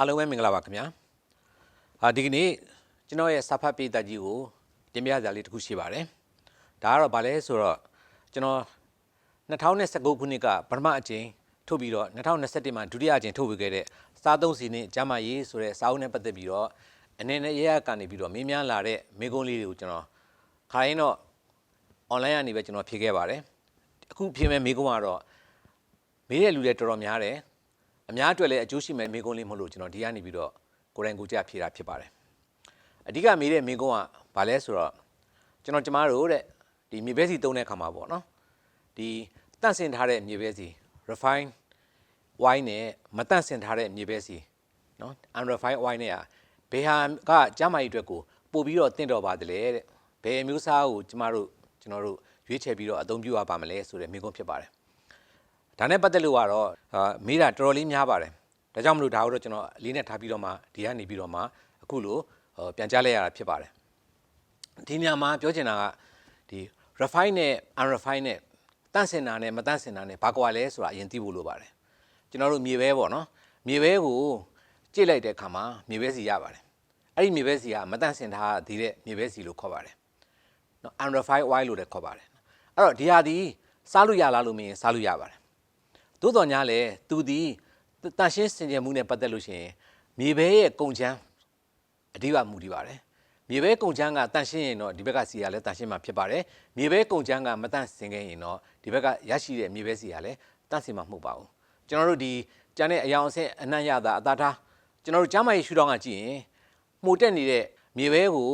အားလုံးပဲမင်္ဂလာပါခင်ဗျာအာဒီကနေ့ကျွန်တော်ရဲ့စာဖတ်ပေးသက်ကြီးကိုတင်ပြစရာလေးတစ်ခုရှိပါတယ်ဒါကတော့ဗာလဲဆိုတော့ကျွန်တော်2019ခုနှစ်ကပထမအကြိမ်ထုတ်ပြီးတော့2021မှာဒုတိယအကြိမ်ထုတ်ပြီးခဲ့တဲ့စားသုံးစီနဲ့ကျမ်းမာရေးဆိုတဲ့စာအုပ်နဲ့ပတ်သက်ပြီးတော့အနေနဲ့ရရကနေပြီးတော့မင်းများလာတဲ့မိကုံးလေးတွေကိုကျွန်တော်ခါရင်တော့ online ကနေပဲကျွန်တော်ဖြေခဲ့ပါတယ်အခုဖြေမဲ့မိကုံးကတော့မေးတဲ့လူတွေတော်တော်များတယ် အများအတွက်လည်းအကျိုးရှိမဲ့မိကုံးလေးမဟုတ်လို့ကျွန်တော်ဒီကနေပြီးတော့ကိုယ်တိုင်ကိုယ်ကျဖြေတာဖြစ်ပါတယ်အဓိကမေးတဲ့မိကုံးကဘာလဲဆိုတော့ကျွန်တော်ကျမတို့တဲ့ဒီမြေပဲစီတုံးတဲ့ခါမှာပေါ့နော်ဒီတန့်စင်ထားတဲ့မြေပဲစီ refine wine နဲ့မတန့်စင်ထားတဲ့မြေပဲစီနော် unrefined wine နဲ့อ่ะဘယ်ဟာကကျမကြီးအတွက်ကိုပို့ပြီးတော့တင့်တော်ပါတယ်တဲ့ဘယ်မျိုးစားကိုကျမတို့ကျွန်တော်တို့ရွေးချယ်ပြီးတော့အသုံးပြုရပါမလဲဆိုတဲ့မိကုံးဖြစ်ပါတယ် ဒါနဲ့ပတ်သက်လို့ကတော့အာမေးတာတော်တော်လေးများပါတယ်။ဒါကြောင့်မလို့ဒါကိုတော့ကျွန်တော်အလေးနဲ့ထားပြီးတော့မှဒီကနေပြီးတော့မှအခုလိုဟိုပြန်ကြားလိုက်ရတာဖြစ်ပါတယ်။ဒီနေရာမှာပြောချင်တာကဒီ refine နဲ့ unrefine နဲ့တန့်စင်တာနဲ့မတန့်စင်တာနဲ့ဘာကွာလဲဆိုတာအရင်သိဖို့လိုပါတယ်။ကျွန်တော်တို့မြေပဲပေါ့နော်။မြေပဲကိုကြိတ်လိုက်တဲ့အခါမှာမြေပဲစီရပါတယ်။အဲ့ဒီမြေပဲစီကမတန့်စင်ထားသေးတဲ့မြေပဲစီလို့ခေါ်ပါတယ်။နော် unrefined oil လို့လည်းခေါ်ပါတယ်။အဲ့တော့ဒီဟာဒီစားလို့ရလားလို့မင်းစားလို့ရပါတယ်။ သို့တော်ညာလဲသူဒီတန်ရှင်းစင်ကြယ်မှုနဲ့ပတ်သက်လို့ရှိရင်မြေပဲရဲ့ကုံချမ်းအဓိကမူတည်ပါတယ်မြေပဲကုံချမ်းကတန်ရှင်းရင်တော့ဒီဘက်ကစီကလည်းတန်ရှင်းမှာဖြစ်ပါတယ်မြေပဲကုံချမ်းကမတန်စင်ခဲ့ရင်တော့ဒီဘက်ကရရှိတဲ့မြေပဲစီကလည်းတန်စင်မှာမဟုတ်ပါဘူးကျွန်တော်တို့ဒီကျန်တဲ့အယောင်အဆင့်အနံ့ရတာအသာထားကျွန်တော်တို့ကျမ်းမာရေးရှုထောင့်ကကြည့်ရင်မှုတက်နေတဲ့မြေပဲကို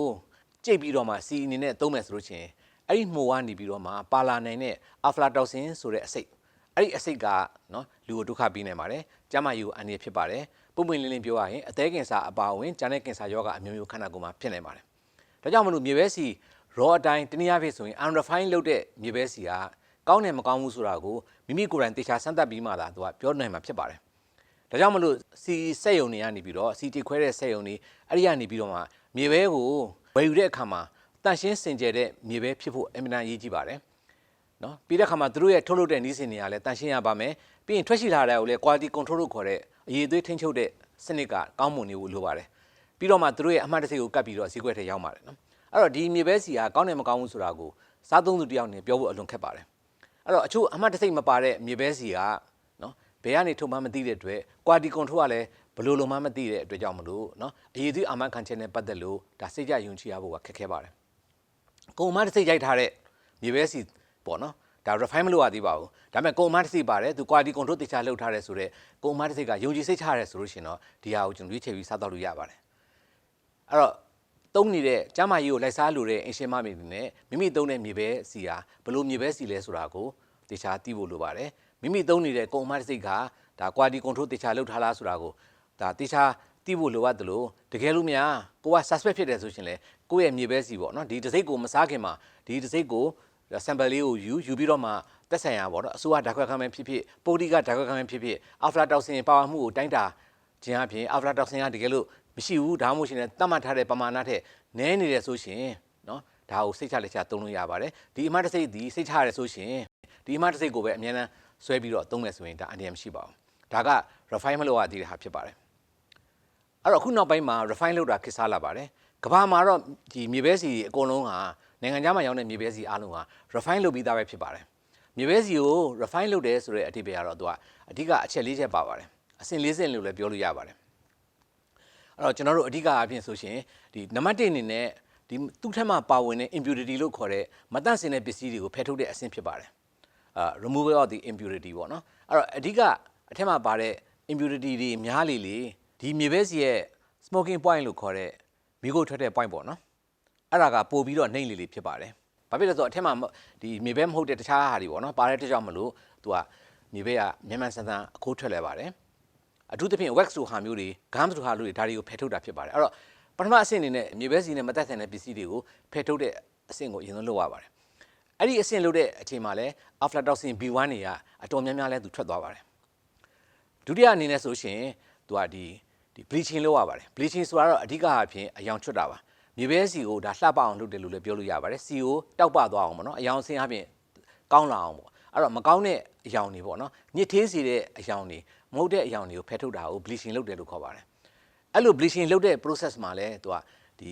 ကြိတ်ပြီးတော့မှစီအနေနဲ့သုံးမယ်ဆိုလို့ရှိရင်အဲ့ဒီမှုကနေပြီးတော့မှပါလာနိုင်တဲ့အာဖလာတောက်ဆင်ဆိုတဲ့အစိတ် အဲ့ဒီအစိတ်ကနော်လူကိုဒုက္ခပေးနေပါတယ်။ကျန်းမာရေးကိုအန္တရာယ်ဖြစ်ပါတယ်။ပုံပွင့်လင်းလင်းပြောရရင်အသေးကင်ဆာအပါအဝင်ကျန်တဲ့ကင်ဆာရောဂါအမျိုးမျိုးခန္ဓာကိုယ်မှာဖြစ်နေပါတယ်။ဒါကြောင့်မလို့မြေပဲစီ raw အတိုင်းတနည်းအားဖြင့်ဆိုရင် unrefined လုပ်တဲ့မြေပဲစီကကောင်းတယ်မကောင်းဘူးဆိုတာကိုမိမိကိုယ်တိုင်တေချာစမ်းသပ်ပြီးမှသာသူကပြောနိုင်မှာဖြစ်ပါတယ်။ဒါကြောင့်မလို့စီစက်ယုံတွေကနေပြီးတော့စီတီခွဲတဲ့စက်ယုံတွေအဲ့ဒီကနေပြီးတော့မှမြေပဲကိုဝယ်ယူတဲ့အခါမှာတန့်ရှင်းစင်ကြယ်တဲ့မြေပဲဖြစ်ဖို့အင်မတန်အရေးကြီးပါတယ်။ နော်ပြီးတဲ့ခါမှာသူတို့ရဲ့ထုတ်လုပ်တဲ့နည်းစင်တွေကလည်းတန်ရှင်းရပါမယ်ပြီးရင်ထွက်ရှိလာတဲ့ကိုလည်း quality control လို့ခေါ်တဲ့အရေးအသွေးထိန်းချုပ်တဲ့စနစ်ကကောင်းမွန်နေဖို့လိုပါတယ်ပြီးတော့မှသူတို့ရဲ့အမှတ်တစိကိုကပ်ပြီးတော့ဈေးကွက်ထဲရောက်ပါတယ်နော်အဲ့တော့ဒီမြေပဲစီကကောင်းတယ်မကောင်းဘူးဆိုတာကိုစားသုံးသူတယောက်နဲ့ပြောဖို့အလွန်ခက်ပါတယ်အဲ့တော့အချို့အမှတ်တစိမပါတဲ့မြေပဲစီကနော်ဘယ်ကနေထုတ်မှမသိတဲ့အတွက် quality control ကလည်းဘယ်လိုလိုမှမသိတဲ့အတွက်ကြောင့်မလို့နော်အရေးအသွေးအာမခံချက်နဲ့ပတ်သက်လို့ဒါစိတ်ကြယုံကြည်ရဖို့ကခက်ခဲပါတယ်ကုံမတစ်စိတ်ရိုက်ထားတဲ့မြေပဲစီ ပေါ့နော်ဒါ refine မလုပ်ရသေးပါဘူးဒါပေမဲ့ကုံမတစ်စိတ်ပါတယ်သူ quality control တေချာလုပ်ထားတယ်ဆိုတော့ကုံမတစ်စိတ်ကယုံကြည်စိတ်ချရတယ်ဆိုလို့ရှိရင်တော့ဒီဟာကိုကျွန်တော်ရွေးချယ်ပြီးစားတော့လို့ရပါတယ်အဲ့တော့သုံးနေတဲ့ကျမ်းမာရေးကိုလိုက်စားလို့တဲ့အင်ရှင်မမေတွေနဲ့မိမိသုံးတဲ့မြေပဲစီဟာဘလို့မြေပဲစီလဲဆိုတာကိုတေချာသိဖို့လိုပါတယ်မိမိသုံးနေတဲ့ကုံမတစ်စိတ်ကဒါ quality control တေချာလုပ်ထားလားဆိုတာကိုဒါတေချာသိဖို့လိုအပ်တယ်လို့တကယ်လို့များကိုက suspect ဖြစ်တယ်ဆိုရှင်လေကိုယ့်ရဲ့မြေပဲစီပေါ့နော်ဒီတစ်စိတ်ကိုမစားခင်မှာဒီတစ်စိတ်ကို sample လေးကိုယူယူပြီးတော့မှတက်ဆိုင်ရပေါ့နော်အစိုးရဓာတ်ခွက်ခမ်းမဖြစ်ဖြစ်ပုဂ္ဂလိကဓာတ်ခွက်ခမ်းမဖြစ်ဖြစ်အာဖလာတောက်ဆင်ပါဝါမှုကိုတိုင်းတာခြင်းအပြင်အာဖလာတောက်ဆင်ကတကယ်လို့မရှိဘူးဒါမှမဟုတ်ရှင်လည်းတတ်မှတ်ထားတဲ့ပမာဏထက်နည်းနေတယ်ဆိုရှင်နော်ဒါကိုစိတ်ချလက်ချသုံးလို့ရပါတယ်ဒီအမတ်တစိတ်ဒီစိတ်ချရတယ်ဆိုရှင်ဒီအမတ်တစိတ်ကိုပဲအများနဲ့ဆွဲပြီးတော့သုံးမယ်ဆိုရင်ဒါအန္တရာယ်မရှိပါဘူးဒါက refine မလုပ်ရသေးတဲ့ဟာဖြစ်ပါတယ်အဲ့တော့အခုနောက်ပိုင်းမှာ refine လုပ်တာခက်စားလာပါတယ်ကဘာမှာတော့ဒီမြေပဲစီအကုန်လုံးဟာ နိုင်ငံခြားမှာရောင်းတဲ့မြေပဲစီအားလုံးဟာ refine လုပ်ပြီးသားပဲဖြစ်ပါတယ်မြေပဲစီကို refine လုပ်တယ်ဆိုတဲ့အဓိပ္ပာယ်ကတော့သူကအဓိကအချက်လေးချက်ပါပါတယ်အဆင့်လေးဆင့်လို့လည်းပြောလို့ရပါတယ်အဲ့တော့ကျွန်တော်တို့အဓိကအဖြစ်ဆိုရှင်ဒီနံပါတ်1အနေနဲ့ဒီသူ့ထက်မှပါဝင်တဲ့ impurity လို့ခေါ်တဲ့မတန့်စင်တဲ့ပစ္စည်းတွေကိုဖယ်ထုတ်တဲ့အဆင့်ဖြစ်ပါတယ်အာ removal of the impurity ပေါ့နော်အဲ့တော့အဓိကအထက်မှာပါတဲ့ impurity တွေများလေလေဒီမြေပဲစီရဲ့ smoking point လို့ခေါ်တဲ့မိခိုးထွက်တဲ့ point ပေါ့နော် အဲ့ဒါကပို့ပြီးတော့နှိမ့်လေလေဖြစ်ပါတယ်ဘာဖြစ်လဲဆိုတော့အထက်မှာဒီမြေပဲမဟုတ်တဲ့တခြားဟာတွေပေါ့နော်ပါတဲ့တကြောင်မလို့သူကမြေပဲကမြန်မာဆန်ဆန်အခိုးထွက်လဲပါတယ်အထူးသဖြင့် wax ဆိုဟာမျိုးတွေ gum ဆိုဟာမျိုးတွေဒါတွေကိုဖယ်ထုတ်တာဖြစ်ပါတယ်အဲ့တော့ပထမအဆင့်အနေနဲ့မြေပဲစီနဲ့မသက်ဆိုင်တဲ့ပစ္စည်းတွေကိုဖယ်ထုတ်တဲ့အဆင့်ကိုအရင်ဆုံးလုပ်ရပါတယ်အဲ့ဒီအဆင့်လုပ်တဲ့အချိန်မှာလဲ aflatoxin B1 တွေကအတော်များများလဲသူထွက်သွားပါတယ်ဒုတိယအနေနဲ့ဆိုရှင်သူကဒီဒီ bleaching လုပ်ရပါတယ် bleaching ဆိုတာတော့အဓိကအဖြစ်အယောင်ချွတ်တာပါ မြေပဲစီကိုဒါလှပအောင်လုပ်တယ်လို့လည်းပြောလို့ရပါတယ်စီကိုတောက်ပသွားအောင်ပေါ့နော်အယောင်ဆင်းအပြင်ကောင်းလာအောင်ပေါ့အဲ့တော့မကောင်းတဲ့အယောင်တွေပေါ့နော်ညစ်သေးစေတဲ့အယောင်တွေမဟုတ်တဲ့အယောင်တွေကိုဖယ်ထုတ်တာကို bleaching လုပ်တယ်လို့ခေါ်ပါတယ်အဲ့လို bleaching လုပ်တဲ့ process မှာလည်းသူကဒီ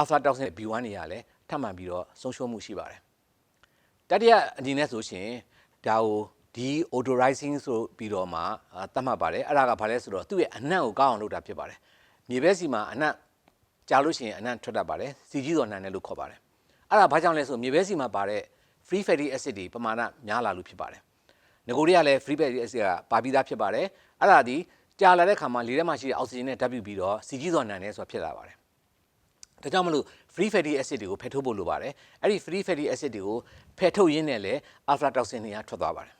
alpha toxin B1 တွေကလည်းထပ်မံပြီးတော့ဆုံးရှုံးမှုရှိပါတယ်တတိယအနေနဲ့ဆိုရှင်ဒါကိုဒီ odorizing ဆိုပြီးတော့မှအာသတ်မှတ်ပါတယ်အဲ့ဒါကဘာလဲဆိုတော့သူ့ရဲ့အနံ့ကိုကောင်းအောင်လုပ်တာဖြစ်ပါတယ်မြေဘဲစီမှာအနံ့ ကြာလို့ရှိရင်အနံ့ထွက်တတ်ပါတယ်စီကြီးတော်နံနဲ့လို့ခေါ်ပါတယ်အဲ့ဒါဘာကြောင့်လဲဆိုမြေဘဲစီမှာပါတဲ့ free fatty acid တွေပမာဏများလာလို့ဖြစ်ပါတယ်ငကိုတွေကလည်း free fatty acid ကပါပြီးသားဖြစ်ပါတယ်အဲ့ဒါဒီကြာလာတဲ့ခါမှာလေထဲမှာရှိတဲ့အောက်ဆီဂျင်နဲ့ဓာတ်ပြုပြီးတော့စီကြီးစွာနံနေဆိုတာဖြစ်လာပါတယ်ဒါကြောင့်မလို့ free fatty acid တွေကိုဖယ်ထုတ်ဖို့လိုပါတယ်အဲ့ဒီ free fatty acid တွေကိုဖယ်ထုတ်ရင်းနဲ့လည်း alpha toxin တွေကထွက်သွားပါတယ်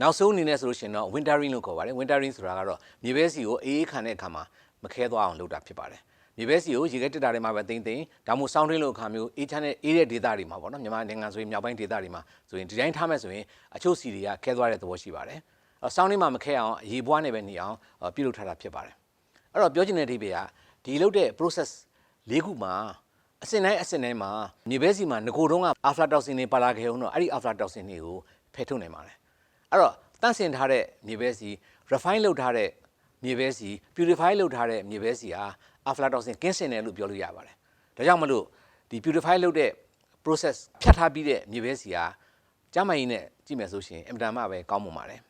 နောက်ဆုံးအနေနဲ့ဆိုလို့ရှိရင်တော့ wintering လို့ခေါ်ပါတယ် wintering ဆိုတာကတော့မြေပဲစီကိုအေးအေးခံတဲ့အခါမှာမခဲသွားအောင်လုပ်တာဖြစ်ပါတယ် မြေပဲစီကိုရေခဲတက်တာတွေမှာပဲတင်းတင်းဒါမှမဟုတ်စောင်းထင်းလို့အခါမျိုးအေးချမ်းတဲ့အေးတဲ့ဒေသတွေမှာပေါ့နော်မြန်မာနိုင်ငံဆိုရင်မြောက်ပိုင်းဒေသတွေမှာဆိုရင်ဒီတိုင်းထားမယ်ဆိုရင်အချို့စီတွေကခဲသွားတဲ့သဘောရှိပါတယ်အော်စောင်းထင်းမှာမခဲအောင်ရေပွားနေပဲနေအောင်အော်ပြုလုပ်ထားတာဖြစ်ပါတယ်အဲ့တော့ပြောချင်တဲ့အဓိပ္ပာယ်ကဒီလုပ်တဲ့ process ၄ခုမှာအစင်တိုင်းအစင်တိုင်းမှာမြေပဲစီမှာငကိုတုံးက aflatoxin တွေပါလာခဲ့အောင်တော့အဲ့ဒီ aflatoxin တွေကိုဖယ်ထုတ်နိုင်ပါတယ်အဲ့တော့တန့်စင်ထားတဲ့မြေပဲစီ refine လုပ်ထားတဲ့မြေပဲစီ purify လုပ်ထားတဲ့မြေပဲစီဟာ aflatoxin ကင်းစင်တယ်လို့ပြောလို့ရပါတယ်ဒါကြောင့်မလို့ဒီ purify လုပ်တဲ့ process ဖြတ်ထားပြီးတဲ့မြေပဲစီဟာကျန်းမာရေးနဲ့ကြည့်မယ်ဆိုရှင်အင်မတန်မှပဲကောင်းမွန်ပါတယ်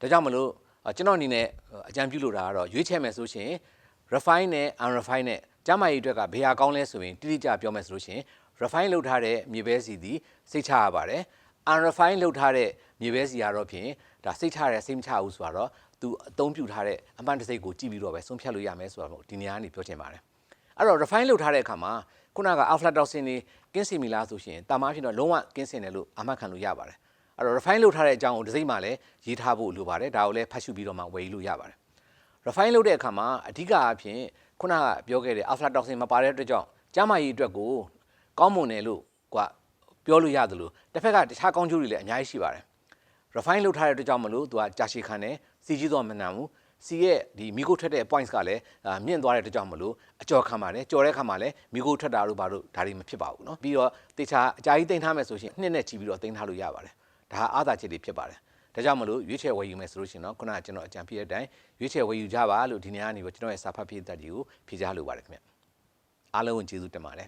ဒါကြောင့်မလို့အော်ကျွန်တော်အနေနဲ့အကြံပြုလိုတာကတော့ရွေးချယ်မယ်ဆိုရှင် refine နဲ့ unrefine နဲ့ကျန်းမာရေးအတွက်ကဘေးဟာကောင်းလဲဆိုရင်တိတိကျပြောမယ်ဆိုလို့ရှိရင် refine လုပ်ထားတဲ့မြေပဲစီသည်စိတ်ချရပါတယ် unrefine လုပ်ထားတဲ့မြေပဲစီကတော့ဖြင့်ဒါစိတ်ချရဲစိတ်မချဘူးဆိုတော့ သူအသုံးပြုထားတဲ့အမှန်တစိတ်ကိုကြည့်ပြီးတော့ပဲဆုံးဖြတ်လို့ရမယ်ဆိုတော့ဒီနေရာကနေပြောချင်ပါတယ်အဲ့တော့ refine လုပ်ထားတဲ့အခါမှာခုနက aflatoxin တွေကင်းစင်ပြီလားဆိုရှင်တာမားဖြစ်တော့လုံးဝကင်းစင်တယ်လို့အာမခံလို့ရပါတယ်အဲ့တော့ refine လုပ်ထားတဲ့အကြောင်းကိုတစ်စိတ်မှလည်းရေးထားဖို့လိုပါတယ်ဒါကိုလည်းဖတ်ရှုပြီးတော့မှဝယ်ယူလို့ရပါတယ် refine လုပ်တဲ့အခါမှာအဓိကအဖြစ်ခုနကပြောခဲ့တဲ့ aflatoxin မပါတဲ့အတွက်ကြောင့်ကျန်းမာရေးအတွက်ကိုကောင်းမွန်တယ်လို့ကွာပြောလို့ရတယ်လို့တစ်ဖက်ကတခြားကောင်းကျိုးတွေလည်းအများကြီးရှိပါတယ် refine လုပ်ထားတဲ့အတွက်ကြောင့်မလို့သူကကြာရှည်ခံတယ်စီကြီးတော့မနှံဘူးစီရဲ့ဒီမီကိုထွက်တဲ့ points ကလည်းအာမြင့်သွားတဲ့အတွက်ကြောင့်မလို့အကျော်ခံပါတယ်ကြော်တဲ့ခါမှာလည်းမီကိုထွက်တာတို့ဘာတို့ဒါတွေမဖြစ်ပါဘူးเนาะပြီးတော့တေချာအကြာကြီးတင်ထားမယ်ဆိုရှင်နှစ်နဲ့ချီပြီးတော့တင်ထားလို့ရပါတယ်ဒါဟာအာသာချက်တွေဖြစ်ပါတယ်ဒါကြောင့်မလို့ရွေးချယ်ဝယ်ယူမယ်ဆိုလို့ရှိရင်တော့ခုနကကျွန်တော်အကြံပြတဲ့အတိုင်းရွေးချယ်ဝယ်ယူကြပါလို့ဒီနေ့ကနေပြီးကျွန်တော်ရဲ့စာဖတ်ပြသက်တွေကိုဖြေကြားလိုပါတယ်ခင်ဗျအားလုံးကိုကျေးဇူးတင်ပါတယ်